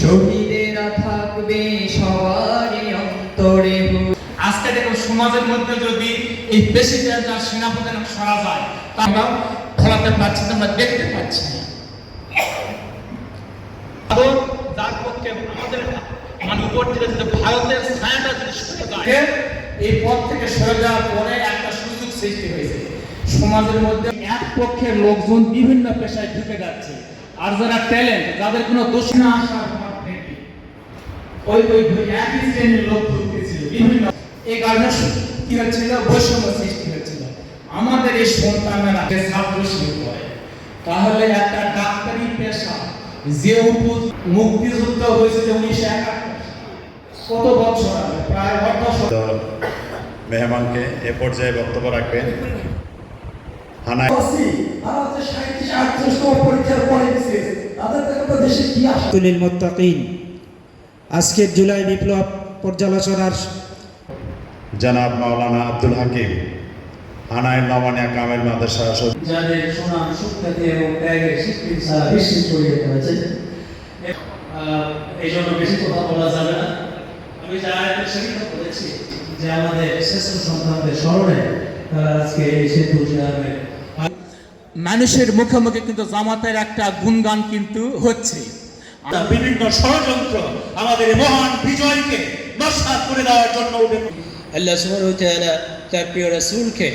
শহীদেরা থাকবে সবারই অন্তরে আজকে দেখো সমাজের মধ্যে যদি এই প্রেসিডেন্ট আর সেনাপ্রধান সরা যায় তা আমরা ফলাতে পারছি না আমরা দেখতে পাচ্ছি না। যার পক্ষে আমাদের মানে উপর থেকে যদি ভারতের ছায়াটা যদি সরে যায় এই পথ থেকে সরে যাওয়ার পরে একটা সুযোগ সৃষ্টি হয়েছে। সমাজের মধ্যে এক পক্ষের লোকজন বিভিন্ন পেশায় ঢুকে যাচ্ছে। আর যারা ট্যালেন্ট যাদের কোনো দোষ না আসার ওই ওই একই শ্রেণির লোক ঢুকতেছিল বিভিন্ন। এই কারণে কি হচ্ছিল? বৈষম্য সৃষ্টি হচ্ছিল। আমাদের এই সন্তানেরা যে ছাত্র শুরু করে তাহলে একটা ডাক্তারি পেশা যে উপ- মুক্তিযুদ্ধ হয়েছিল উনিশশো একাত্তর কত বছর আগে? প্রায় অর্ধ শত- মেহমানকে এ পর্যায়ে বক্তব্য রাখবেন। হানায় তুলিল মোত্তাকিন। আজকের জুলাই বিপ্লব পর্যালোচনার জনাব মাওলানা আব্দুল হাকিম হানায় নমানিয়া কামেল মাদ্রাসা যাদের সুনাম সুখ্যাতি এবং ত্যাগের স্বীকৃতি সারা বিশ্বে ছড়িয়ে পড়েছে। এই জন্য বেশি কথা বলা যাবে না। আমি যা বলেছি যে আমাদের শ্রেষ্ঠ সন্তানদের স্মরণে তারা আজকে এই সেতু মানুষের মুখে মুখে কিন্তু জামাতের একটা গুণগান কিন্তু হচ্ছে। বিভিন্ন ষড়যন্ত্র আমাদের মহান বিজয়কে নস্বাত করে দেওয়ার জন্য উঠে আল্লাহ সুবহানাহু ওয়া তাআলা তার প্রিয় রাসূলকে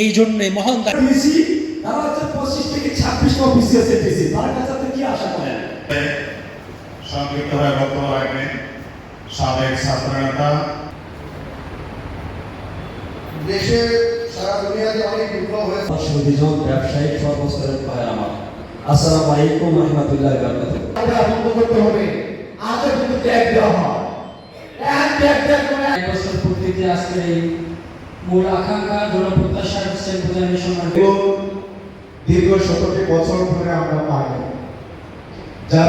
এই জন্যে মহান দিয়েছি তারা হচ্ছে পঁচিশ থেকে ছাব্বিশ নম্বর বিসিএস দিয়েছি। তার কাছে আপনি কি আশা করেন? সংক্ষিপ্তভাবে বক্তব্য রাখবেন। সাবেক ছাত্র নেতা দেশে সারা দুনিয়াতে অনেক বিপ্লব হয়েছে। ব্যবসায়িক সর্বস্তরের ভাই আমার। আসসালামু আলাইকুম রহমতুল্লাহ বারাকাতুহু। আমাদের বন্ধ করতে হবে আজও কিন্তু ত্যাগ দেওয়া হয়। ত্যাগ ত্যাগ ত্যাগ করে এক বছর পূর্তিতে আজকে এই মূল আকাঙ্ক্ষা জনপ্রত্যাশা সম্মান দীর্ঘ শতটি বছর ধরে আমরা পাই যার